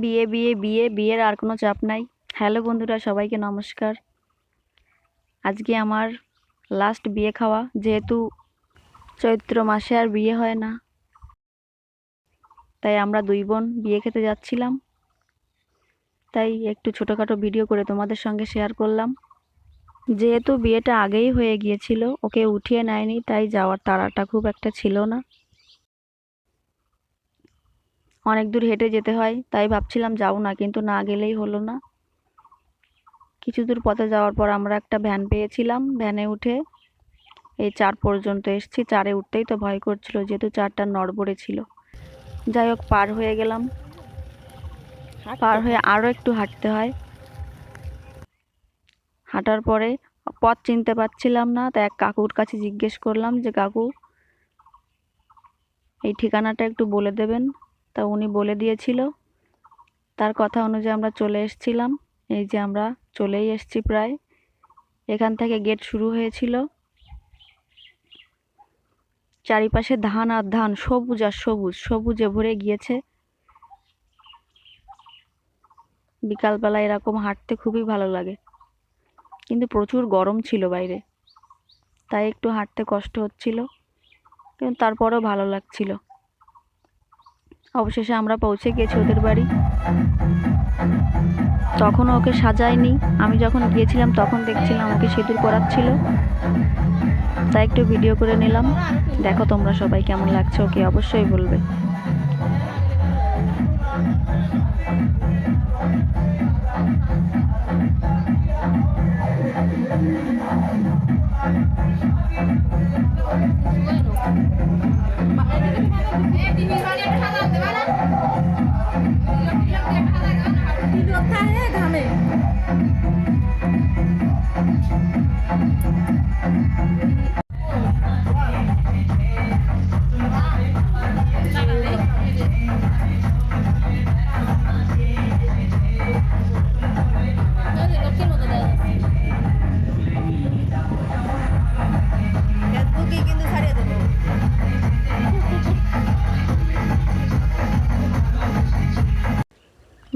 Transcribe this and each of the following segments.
বিয়ে বিয়ে বিয়ে, বিয়ের আর কোনো চাপ নাই। হ্যালো বন্ধুরা, সবাইকে নমস্কার। আজকে আমার লাস্ট বিয়ে খাওয়া, যেহেতু চৈত্র মাসে আর বিয়ে হয় না। তাই আমরা দুই বোন বিয়ে খেতে যাচ্ছিলাম। তাই একটু ছোটোখাটো ভিডিও করে তোমাদের সঙ্গে শেয়ার করলাম। যেহেতু বিয়েটা আগেই হয়ে গিয়েছিল, ওকে উঠিয়ে নেয়নি, তাই যাওয়ার তাড়াটা খুব একটা ছিল না। অনেক দূর হেঁটে যেতে হয় তাই ভাবছিলাম যাও না কিন্তু না গেলেই হলো না। কিছু দূর পথে যাওয়ার পর আমরা একটা ভ্যান পেয়েছিলাম ভ্যানে উঠে এই চার পর্যন্ত এসছি। চারে উঠতেই তো ভয় করছিল যেহেতু চারটা নড়বড়ে ছিল। যাই হোক পার হয়ে গেলাম। পার হয়ে আরও একটু হাঁটতে হয়। হাঁটার পরে পথ চিনতে পারছিলাম না তা এক কাকুর কাছে জিজ্ঞেস করলাম যে কাকু এই ঠিকানাটা একটু বলে দেবেন? তা উনি বলে দিয়েছিল। তার কথা অনুযায়ী আমরা চলে এসেছিলাম। এই যে আমরা চলেই এসেছি প্রায়। এখান থেকে গেট শুরু হয়েছিল। চারিপাশে ধান আর ধান, সবুজ আর সবুজ, সবুজে ভরে গিয়েছে। বিকালবেলা এরকম হাঁটতে খুবই ভালো লাগে। কিন্তু প্রচুর গরম ছিল বাইরে। তাই একটু হাঁটতে কষ্ট হচ্ছিল। কিন্তু তারপরেও ভালো লাগছিল। অবশেষে আমরা পৌঁছে গেছি ওদের বাড়ি। তখনও ওকে সাজায়নি। আমি যখন গিয়েছিলাম তখন দেখছিলাম ওকে সিঁদুর করাচ্ছিল তাই একটু ভিডিও করে নিলাম। দেখো তোমরা সবাই কেমন লাগছে ওকে অবশ্যই বলবে। ঘামে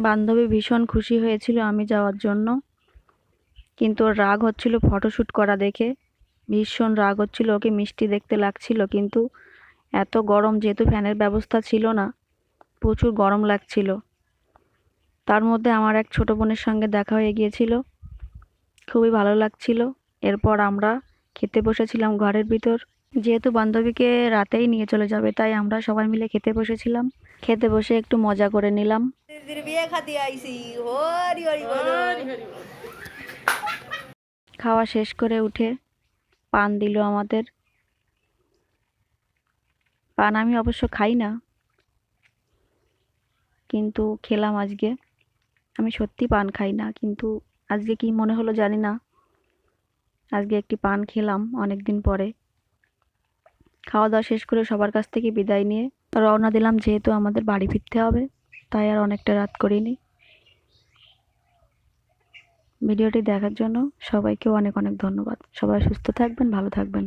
বান্ধবী ভীষণ খুশি হয়েছিল আমি যাওয়ার জন্য। কিন্তু ওর রাগ হচ্ছিল ফটোশ্যুট করা দেখে। ভীষণ রাগ হচ্ছিল, ওকে মিষ্টি দেখতে লাগছিল, কিন্তু এত গরম যেহেতু ফ্যানের ব্যবস্থা ছিল না, প্রচুর গরম লাগছিল। তার মধ্যে আমার এক ছোটো বোনের সঙ্গে দেখা হয়ে গিয়েছিল। খুবই ভালো লাগছিল। এরপর আমরা খেতে বসেছিলাম ঘরের ভিতর। যেহেতু বান্ধবীকে রাতেই নিয়ে চলে যাবে, তাই আমরা সবাই মিলে খেতে বসেছিলাম। খেতে বসে একটু মজা করে নিলাম। খাওয়া শেষ করে উঠে পান দিল আমাদের। পান আমি অবশ্য খাই না কিন্তু খেলাম আজকে। আমি সত্যি পান খাই না কিন্তু আজকে কি মনে হলো জানি না। আজকে একটি পান খেলাম অনেক দিন পরে। খাওয়া দাওয়া শেষ করে সবার কাছ থেকে বিদায় নিয়ে রওনা দিলাম যেহেতু আমাদের বাড়ি ফিরতে হবে। তাই আর অনেকটা রাত করিনি। ভিডিওটি দেখার জন্য সবাইকে অনেক অনেক ধন্যবাদ। সবাই সুস্থ থাকবেন, ভালো থাকবেন।